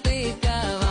поставали коло танці, якби їх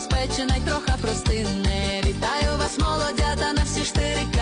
запечена й троха простинне. Вітаю вас, молодята, на всі штирики.